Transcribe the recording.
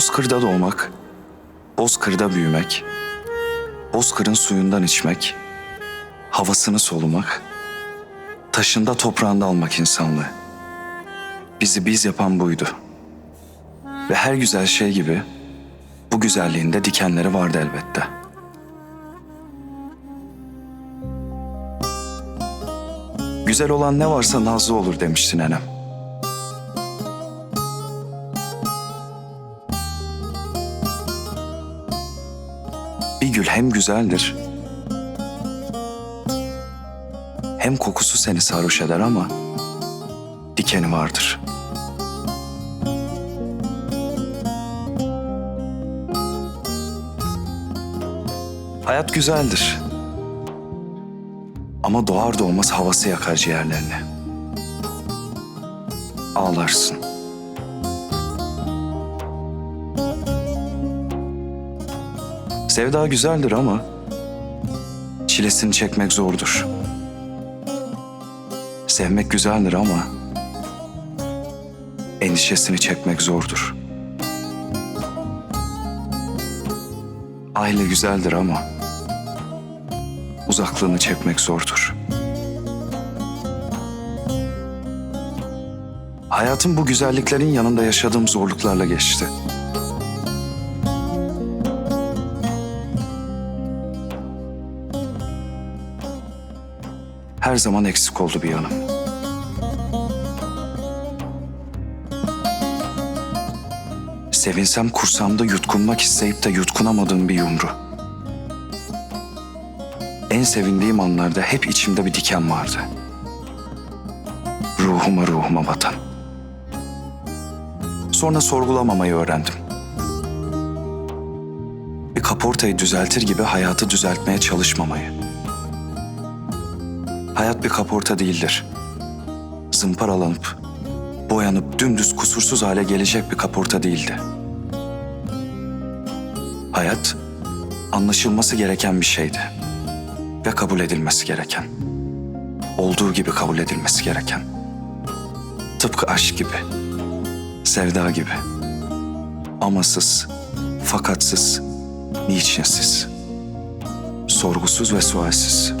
Bozkır'da doğmak, Bozkır'da büyümek, Bozkır'ın suyundan içmek, havasını solumak, taşında toprağında almak insanlığı. Bizi biz yapan buydu. Ve her güzel şey gibi bu güzelliğinde dikenleri vardı elbette. Güzel olan ne varsa nazlı olur demişti nenem. Bir gül hem güzeldir, hem kokusu seni sarhoş eder ama dikeni vardır. Hayat güzeldir. Ama doğar doğmaz havası yakar ciğerlerini. Ağlarsın. Sevda güzeldir ama çilesini çekmek zordur. Sevmek güzeldir ama endişesini çekmek zordur. Aile güzeldir ama uzaklığını çekmek zordur. Hayatım bu güzelliklerin yanında yaşadığım zorluklarla geçti. Her zaman eksik oldu bir yanım. Sevinsem kursamda yutkunmak isteyip de yutkunamadığım bir yumru. En sevindiğim anlarda hep içimde bir diken vardı. Ruhuma ruhuma batan. Sonra sorgulamamayı öğrendim. Bir kaportayı düzeltir gibi hayatı düzeltmeye çalışmamayı. Hayat bir kaporta değildir. Zımparalanıp, boyanıp dümdüz kusursuz hale gelecek bir kaporta değildi. Hayat anlaşılması gereken bir şeydi ve kabul edilmesi gereken. Olduğu gibi kabul edilmesi gereken. Tıpkı aşk gibi, sevda gibi. Amasız, fakatsız, niçinsiz. Sorgusuz ve sualsiz.